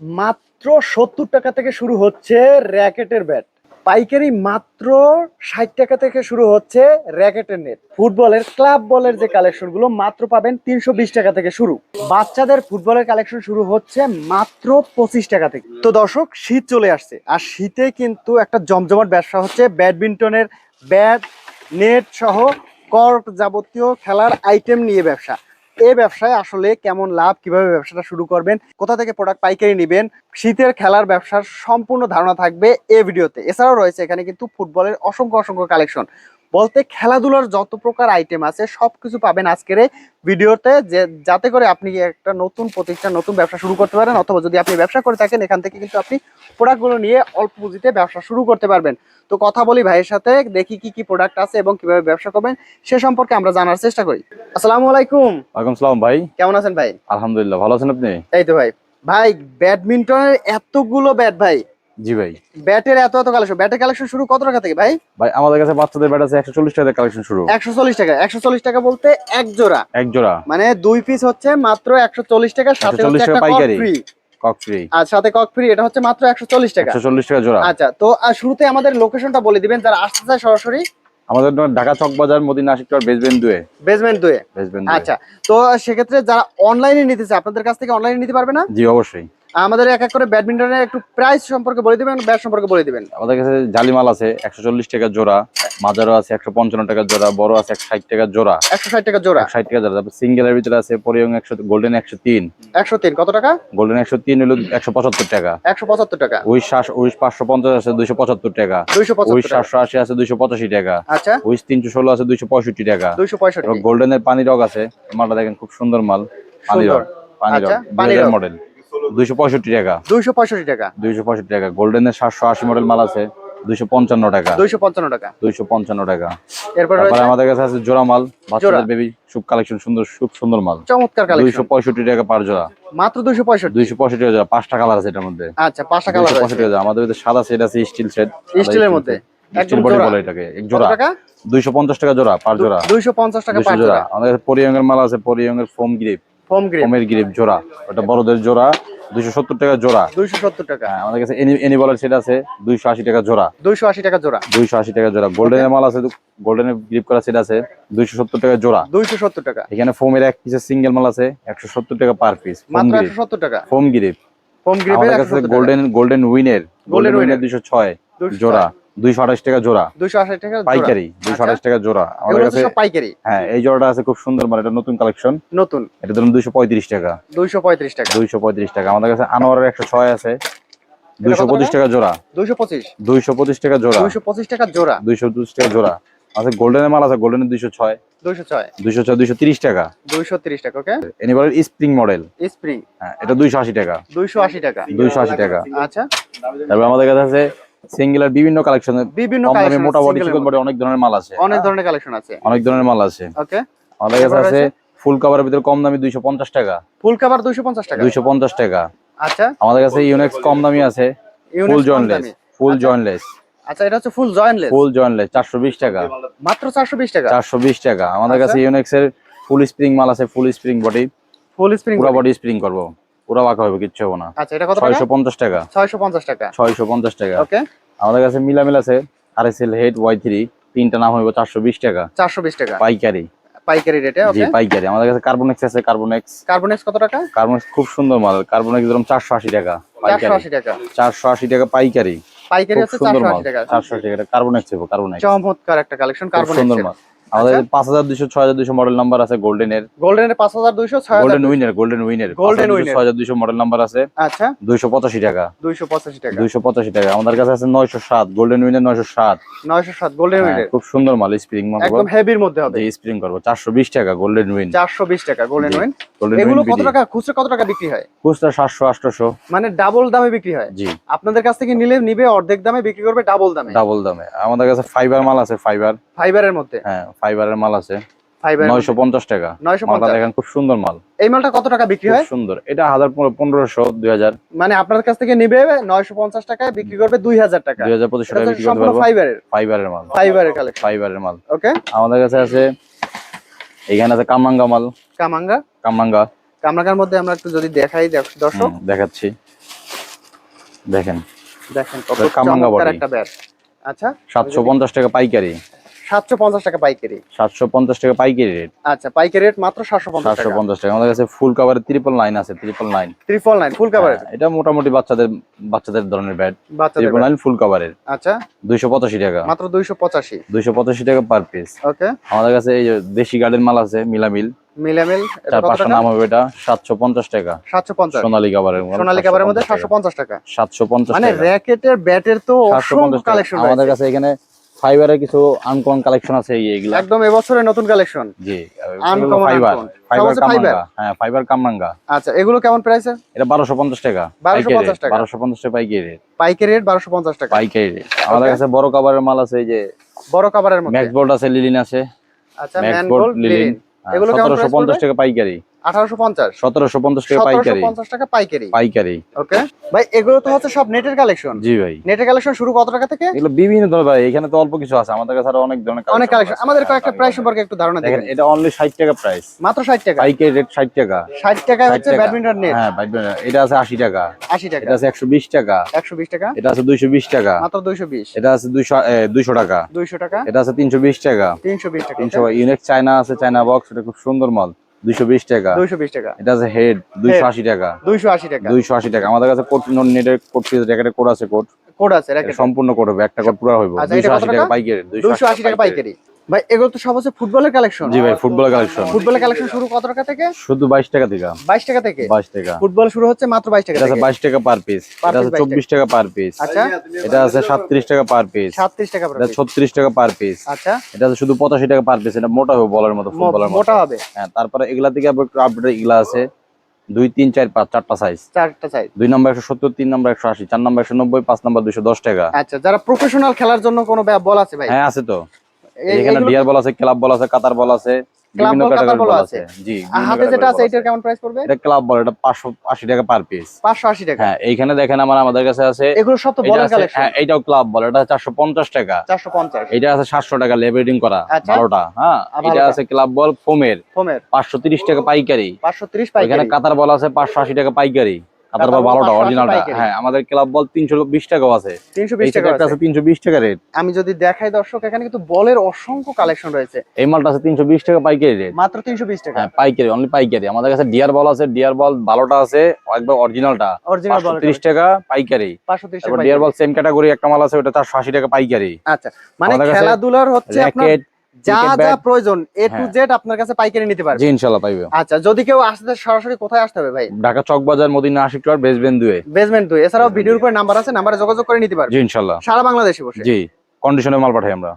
মাত্র সত্তর টাকা থেকে শুরু হচ্ছে র্যাকেটের ব্যাট। পাইকারি মাত্র ষাট টাকা থেকে শুরু হচ্ছে র্যাকেটের নেট। ফুটবলের ক্লাব বলের যে কালেকশনগুলো মাত্র পাবেন তিনশো বিশ টাকা থেকে শুরু। বাচ্চাদের ফুটবলের কালেকশন শুরু হচ্ছে মাত্র পঁচিশ টাকা থেকে। তো দর্শক, শীত চলে আসছে। আর শীতে কিন্তু একটা জমজমাট ব্যবসা হচ্ছে ব্যাডমিন্টনের ব্যাট, নেট সহ কর্ক যাবতীয় খেলার আইটেম নিয়ে ব্যবসা। এই ব্যবসায় আসলে কেমন লাভ, কীভাবে ব্যবসাটা শুরু করবেন, কোথা থেকে প্রোডাক্ট পাইকারি নেবেন, শীতের খেলার ব্যবসার সম্পূর্ণ ধারণা থাকবে এ ভিডিওতে। এছাড়াও রয়েছে এখানে কিন্তু ফুটবলের অসংখ্য অসংখ্য কালেকশন বলতে খেলাধুলার যত প্রকার আইটেম আছে সবকিছু পাবেন আজকের ভিডিওতে। যে যাতে করে আপনি একটা নতুন প্রতিষ্ঠান নতুন ব্যবসা শুরু করতে পারেন অথবা যদি আপনি ব্যবসা করে থাকেন এখান থেকে কিন্তু আপনি প্রোডাক্টগুলো নিয়ে অল্প পুঁজিতে ব্যবসা শুরু করতে পারবেন। তো কথা বলি ভাইয়ের সাথে দেখি কি কি প্রোডাক্ট আছে এবং কীভাবে ব্যবসা করবেন সে সম্পর্কে আমরা জানার চেষ্টা করি। আসসালামু আলাইকুম। ওয়ালাইকুম সালাম ভাই। কেমন আছেন ভাই? আলহামদুলিল্লাহ ভালো আছেন আপনি? এই তো ভাই। ভাই ব্যাডমিন্টনের এতগুলো ব্যাট ভাই। জি ভাই। ব্যাটের এত এত কালেকশন ব্যাটের কালেকশন শুরু কত টাকা থেকে ভাই? ভাই আমাদের কাছে বাচ্চাদের ব্যাট আছে একশো চল্লিশ টাকা কালেকশন শুরু। একশো চল্লিশ টাকা। একশো চল্লিশ টাকা বলতে এক জোড়া। এক জোড়া। মানে দুই পিস হচ্ছে মাত্র একশো চল্লিশ টাকা সাথে হচ্ছে একটা কক পাইকারি। ফ্রি কক ফ্রি আর সাথে কক ফ্রি এটা হচ্ছে মাত্র একশো চল্লিশ টাকা। একশো চল্লিশ টাকা জোড়া। আচ্ছা তো শুরুতে আমাদের লোকেশনটা বলে দিবেন যারা আসতে চায় সরাসরি। আমাদের ঢাকা চক বাজার মদিনা আশিক টাকার বেসবেন দুয়ে। বেসমেন্ট দুয়ে। বেসবেন আচ্ছা তো সেক্ষেত্রে যারা অনলাইনে নিতে চায় আপনাদের কাছ থেকে অনলাইনে নিতে পারবে না? জি অবশ্যই। আমাদের এক এক করে ব্যাডমিন্টনের একটু প্রাইস সম্পর্কে বলে দিবেন ব্যাট সম্পর্কে বলে দিবেন। আমাদের কাছে জালিমাল আছে একশো চল্লিশ টাকা জোড়া মাজারও আছে একশো পঞ্চান্ন টাকা জোড়া বড় আছে একশো ষাট টাকা জোড়া। একশো ষাট টাকা জোড়া। ষাট টাকা জোড়া তারপর সিঙ্গেলের ভিতরে আছে পরিয়ং একশো গোল্ডেন একশো তিন। একশো তিন কত টাকা? গোল্ডেন একশো তিন হলো একশো পঁচাত্তর টাকা। একশো পঁচাত্তর টাকা। উইশ শ্বাস উইশ পাঁচশো পঞ্চাশ আছে দুইশো পঁচাত্তর টাকা। দুইশো টাকা। সাতশো আশি আছে দুইশো পঁচাশি টাকা। আচ্ছা। উইশ তিনশো ষোলো আছে দুইশো পঁয়ষট্টি টাকা। দুইশো পঁয়ষট্টি। গোল্ডেনের পানি রগ আছে মালটা দেখেন খুব সুন্দর মাল। পানি। রগ পানি রগ আচ্ছা, পানি রগ। মডেল দুইশো পঁয়ষট্টি টাকা। দুইশো পঁয়ষট্টি টাকা। দুইশো পঁয়ষট্টি টাকা। গোল্ডেনের সাতশো আশি মডেল মাল আছে দুইশো পঞ্চান্ন টাকা। দুইশো পঞ্চান্ন টাকা। দুইশো পঞ্চান্ন টাকা। এরপর আমাদের কাছে আছে জোড়া মাল বাচ্চাদের বেবি খুব কালেকশন সুন্দর খুব সুন্দর মাল। চমৎকার দুইশো কালেকশন পঁয়ষট্টি টাকা পার জোড়া। মাত্র দুইশো পঁয়ষট্টি। দুইশো পঁয়ষট্টি টাকা পাঁচটা কালার আছে এটার মধ্যে। আচ্ছা পাঁচটা কালার দুইশো পঁয়ষট্টি আমাদের সাদা সেট আছে স্টিল সেট স্টিলের মধ্যে। স্টিল একদম বডি জোড়া। বলে এটাকে। এক জোড়া। দুইশো পঞ্চাশ টাকা জোড়া পার জোড়া। দুইশো পঞ্চাশ টাকা দুইশো পাঁচ জোড়া। আমাদের কাছে পরিয়ং এর মাল আছে পরিয়ং এর ফোম গ্রিপ ফোম গ্রিপ। ফোমের গ্রিপ জোড়া। ওটা বড়দের জোড়া টাকা টাকা। হ্যাঁ, আমাদের কাছে এনি বলার সেট আছে দুইশো আশি টাকা জোড়া। দুইশো আশি টাকা জোড়া। দুইশো আশি টাকা জোড়া। গোল্ডেনের মাল আছে গ্রিপ করা সেট আছে দুইশো সত্তর টাকা জোড়া। দুইশো সত্তর টাকা। এখানে ফোমের এক পিসের সিঙ্গেল মাল আছে একশো সত্তর টাকা পার পিস মাত্র টাকা। ফোম গ্রিপ ফোম গ্রিপের গোল্ডেন গোল্ডেন উইনের গোল্ডেন। উইনের দুইশো ছয়। জোড়া। দুইশো আঠাশ টাকা জোড়া। দুইশো আশি টাকা পাইকারি দুইশো আচ্ছা। আঠাশ টাকা জোড়া। আমাদের কাছে পাইকারি। হ্যাঁ এই জোড়াটা আছে খুব সুন্দর মানে এটা নতুন কালেকশন নতুন। এটা ধরুন দুইশো পঁয়ত্রিশ টাকা। দুইশো পঁয়ত্রিশ টাকা। দুইশো পঁয়ত্রিশ টাকা। আমাদের কাছে আনোয়ারের একশো ছয় আছে। দুইশো পঁচিশ টাকা জোড়া। দুইশো পঁচিশ। দুইশো পঁচিশ টাকা জোড়া। দুইশো পঁচিশ টাকা জোড়া। দুইশো পঁচিশ টাকা জোড়া। আছে গোল্ডেনের মাল আছে গোল্ডেনের দুইশো ছয়। দুইশো ছয়। দুইশো ছয় দুইশো তিরিশ টাকা। দুইশো তিরিশ টাকা ওকে? Spring model. স্প্রিং। হ্যাঁ এটা দুইশো আশি টাকা। দুইশো আশি টাকা। দুইশো আশি টাকা। আচ্ছা। তারপর আমাদের কাছে আছে সিঙ্গেলার বিভিন্ন কালেকশনের বিভিন্ন collection মোটা বডি চিকন বডি অনেক ধরনের মাল আছে। অনেক ধরনের কালেকশন আছে। অনেক ধরনের মাল আছে। ওকে আমাদের কাছে আছে? ফুল কভারের ভিতরে কম দামি দুইশো পঞ্চাশ টাকা। ফুল কাভার দুইশো পঞ্চাশ টাকা। দুইশো পঞ্চাশ টাকা। আচ্ছা। আমাদের কাছে ইউনেক্স কম দামি আছে। ফুল জয়েন্টলেস ফুল। জয়েন্টলেস আচ্ছা। এটা হচ্ছে ফুল জয়েন্টলেস ফুল জয়েন্টলেস চারশো বিশ টাকা। মাত্র চারশো বিশ টাকা। চারশো বিশ টাকা। আমাদের কাছে আচ্ছা। ইউনেক্স এর ফুল স্প্রিং মাল আছে full spring body full spring পুরো বডি স্প্রিং করব। পুরো বাঁকা হবে কিচ্ছু হবে না। আচ্ছা এটা কত টাকা? টাকা। টাকা। ওকে আমাদের কাছে মিলামিল আছে R S L Head Y three তিনটা নাম হইব চারশো বিশ টাকা। চারশো বিশ টাকা। পাইকারি। পাইকারি রেটে জি পাইকারি। আমাদের কাছে কার্বনেক্স আছে কার্বনেক্স কার্বনেক্স কত টাকা? কার্বনেক্স খুব সুন্দর মাল। কার্বনেক্স ধরুন চারশো আশি টাকা চারশো পাইকারি আশি টাকা। চারশো আশি টাকা পাইকারি। পাইকারি হচ্ছে টাকা। চারশো আশি টাকা। কার্বনেক্স কার্বনেক্স চমৎকার একটা কালেকশন খুব সুন্দর মাল। আমাদের আচ্ছা। পাঁচ হাজার দুইশো ছয় হাজার দুইশো মডেল নাম্বার আছে পাঁচ হাজার দুইশো ছয় হাজার গোল্ডেন উইনার গোল্ডেন উইনার। ছয় হাজার দুইশো মডেল নাম্বার আছে। আচ্ছা। দুইশো পঁচাশি টাকা। দুইশো পঁচাশি টাকা। দুইশো পঁচাশি টাকা। আমাদের কাছে আছে নয়শো সাত গোল্ডেন উইনার নয়শো সাত। নয়শো সাত গোল্ডেন উইনের খুব সুন্দর মাল স্প্রিং মাল। একদম হেভির মধ্যে হবে। যে স্প্রিং করব। চারশো বিশ টাকা গোল্ডেন উইন চারশো বিশ টাকা গোল্ডেন উইন গোল্ডেন এগুলো কত টাকা? খুচরা কত টাকা বিক্রি হয়? খুচরা সাতশো আটশোশো মানে ডাবল দামে বিক্রি হয়? জি। আপনাদের কাছ থেকে নিলে নিবে অর্ধেক দামে বিক্রি করবে ডাবল দামে। ডাবল দামে। আমাদের কাছে ফাইবার মাল আছে ফাইবার ফাইবারের মধ্যে? হ্যাঁ ফাইবারের মাল আছে। ফাইবার নয়শো পঞ্চাশ টাকা। নয়শো মালটা দেখেন খুব সুন্দর মাল। এই মালটা কত টাকা বিক্রি হয়? সুন্দর। এটা মানে আপনার কাছ থেকে নিবে টাকায় বিক্রি করবে টাকা দুই হাজার পঁচিশশো এটা টাকা বিক্রি করতে সম্পূর্ণ ফাইবারের ফাইবারের মাল। ফাইবারের কালেকশন ফাইবারের মাল। ওকে আমাদের কাছে আছে এখানে আছে কামাঙ্গা মাল। কামাঙ্গা? কামাঙ্গা। কামরাঙ্গার মধ্যে আমরা একটু যদি দেখাই দেখ- দর্শক। দেখাচ্ছি। দেখেন। কত এটা কামাঙ্গা একটা ব্যাট আচ্ছা। সাতশো পঞ্চাশ টাকা পাইকারি। সাতশো পঞ্চাশ টাকা পাইকারি। সাতশো পঞ্চাশ টাকা পাইকারি রেট আচ্ছা পাইকারি রেট মাত্র সাতশো পঞ্চাশ সাতশো টাকা পঞ্চাশ টাকা। আমাদের কাছে ফুল কাভারের ট্রিপল নাইন আছে triple nine triple nine full coverage এটা মোটামুটি বাচ্চাদের বাচ্চাদের ধরনের ব্যাট ট্রিপল নাইন ফুল কাভারের আচ্ছা। দুইশো পঁচাশি টাকা। মাত্র দুইশো পঁচাশি। দুইশো পঁচাশি টাকা পার পিস ওকে। আমাদের কাছে এই যে দেশি গার্ডেন মাল আছে মিলামিল। মিলামিল চার টাকা? নাম হবে এটা সাতশো পঞ্চাশ টাকা। সাতশো পঞ্চাশ। সোনালী কাভারের সোনালী কাভারের মধ্যে সাতশো পঞ্চাশ টাকা। সাতশো পঞ্চাশ মানে র্যাকেটের ব্যাটের তো কালেকশন আমাদের কাছে এখানে ফাইবারের কিছু আনকমন কালেকশন আছে এই এগুলা? একদম এবছরে নতুন কালেকশন জি Uncommon, ফাইবার। ফাইবার? কামরাঙ্গা। হ্যাঁ ফাইবার কামরাঙ্গা। আচ্ছা এগুলো কেমন প্রাইসে এটা বারোশো পঞ্চাশ টাকা 1250 টাকা। বারোশো পঞ্চাশ টাকা পাইকারি রেট পাইকারি রেট বারোশো পঞ্চাশ টাকা। পাইকারি রেট আমাদের কাছে বড় কাভারের মাল আছে এই যে বড় কাভারের মধ্যে। ম্যাক্স বোর্ড আছে লিলিন আছে। আচ্ছা ম্যাক্স বোর্ড লিলিন এগুলো কেমন সতেরোশো price পঞ্চাশ পড়বে? টাকা পাইকারি। আঠারোশো পঞ্চাশ। সতেরোশো পঞ্চাশ টাকা পাইকারি। পঞ্চাশ টাকা পাইকারি। পাইকারি। ওকে। ভাই এগুলো তো হচ্ছে সব নেটের কালেকশন। জি ভাই। নেটের কালেকশন শুরু কত টাকা থেকে? এগুলো বিভিন্ন ধরনের ভাই এখানে তো অল্প কিছু আছে আমাদের কাছে আরও অনেক ধরনের অনেক কালেকশন আমাদের কয়েকটা প্রাইস সম্পর্কে একটু ধারণা দেখেন এটা অনলি ষাট টাকা প্রাইস মাত্র ষাট টাকা? পাইকারি রেট ষাট টাকা। ষাট টাকায় 60 হচ্ছে ব্যাডমিন্টন নেট হ্যাঁ ব্যাডমিন্টন এটা আছে আশি টাকা। আশি টাকা। এটা আছে একশো বিশ টাকা। একশো বিশ টাকা? এটা আছে দুইশো বিশ টাকা। মাত্র দুইশো বিশ। এটা আছে দুইশো দুইশো টাকা। দুইশো টাকা? এটা আছে তিনশো বিশ টাকা। তিনশো বিশ টাকা তিনশো চায়না আছে চায়না বক্স এটা খুব সুন্দর মাল। দুইশো বিশ টাকা। দুইশো বিশ টাকা। এটা আছে হেড দুইশো আশি টাকা। দুইশো আশি টাকা। দুইশো আশি টাকা। আমাদের কাছে কোড নেটের কোট ফিজ র্যাকেটের কোড আছে কোড কোট আছে র্যাকেট সম্পূর্ণ করবে হবে একটা কোড পুরো আচ্ছা, দুইশো কত আশি টাকা? পাইকারি দুইশো আশি টাকা পাইকারি। ভাই এগুলো তো সব হচ্ছে ফুটবলের কালেকশন জি ভাই ফুটবল কালেকশন ফুটবলের কালেকশন শুরু কত টাকা থেকে? শুধু বাইশ টাকা থেকে। বাইশ টাকা থেকে? বাইশ টাকা। ফুটবল শুরু হচ্ছে মাত্র বাইশ টাকা এটা আছে থেকে। বাইশ টাকা পার পিস এটা আছে piece 22 চব্বিশ টাকা। পার পিস আচ্ছা। এটা আছে সাতত্রিশ টাকা পার পিস সাতত্রিশ টাকা per এটা piece। ছত্রিশ টাকা পার পিস আচ্ছা। এটা আছে শুধু পঁচাশি টাকা পার পিস এটা মোটা হবে বলার মতো ফুটবলের মতো। মোটা হবে। হ্যাঁ তারপরে এগুলা থেকে আবার একটু আপডেট এগুলা আছে। দুই তিন চার পাঁচ চারটা সাইজ চারটা সাইজ দুই নম্বর একশো সত্তর তিন নম্বর একশো আশি চার নম্বর একশো নব্বই পাঁচ নম্বর দুশো দশ টাকা। আচ্ছা যারা প্রফেশনাল খেলার জন্য কোনো বল আছে ভাই? হ্যাঁ আছে তো। এখানে ডিয়ার বল আছে ক্লাব বল আছে কাতার বল আছে বিভিন্ন ক্যাটাগরি বল আছে। জি হাতে যেটা আছে এটার কেমন প্রাইস পড়বে? এটা ক্লাব বল এটা পাঁচশো আশি টাকা পার পিস পাঁচশো আশি টাকা। হ্যাঁ এইখানে দেখেন আমার আমাদের কাছে আছে এগুলো সব তো বলের কালেকশন হ্যাঁ এইটাও ক্লাব বল এটা চারশো পঞ্চাশ টাকা। চারশো পঞ্চাশ। এটা আছে সাতশো টাকা লেবেডিং করা আচ্ছা। বারোটা হ্যাঁ এটা আছে ক্লাব বল ফোমের। ফোমের। পাঁচশো তিরিশ টাকা পাইকারি। পাঁচশো ত্রিশ এখানে কাতার বল আছে পাঁচশো আশি টাকা পাইকারি। ভালোটা অরিজিনালটা হ্যাঁ আমাদের ক্লাব বল টাকাও আছে। টাকা আছে। আছে। তিনশো বিশ টাকা রেট। আমি যদি দেখাই দর্শক এখানে কিন্তু বলের অসংখ্য কালেকশন রয়েছে। এই মালটা আছে তিনশো বিশ টাকা পাইকারি রেট। মাত্র তিনশো বিশ টাকা। হ্যাঁ পাইকারি অনলি পাইকারি। আমাদের কাছে ডিয়ার বল আছে ডিয়ার বল ভালোটা আছে একবার অরিজিনালটা অরিজিনাল বল তিরিশ টাকা পাইকারি। টাকা ডিয়ার বল পাইকারি। সেম ক্যাটাগরি একটা মাল আছে ওটা চারশো আশি টাকা পাইকারি। আচ্ছা মানে খেলাধুলার হচ্ছে আপনার যা যা প্রয়োজন এ টু। জেড আপনার কাছে পাইকারি নিতে পারবে। জি ইনশাআল্লাহ পাইবে। আচ্ছা যদি কেউ আসতে সরাসরি কোথায় আসতে হবে ভাই? ঢাকা চক বাজার মদিনা আশিক প্লট বেসমেন্ট 2 এ বেসমেন্ট দুই এছাড়াও ভিডিওর উপরে নাম্বার আছে নাম্বারে যোগাযোগ করে নিতে পারবে। জি ইনশাআল্লাহ সারা বাংলাদেশে বসে। জি কন্ডিশনে মাল পাঠাই আমরা।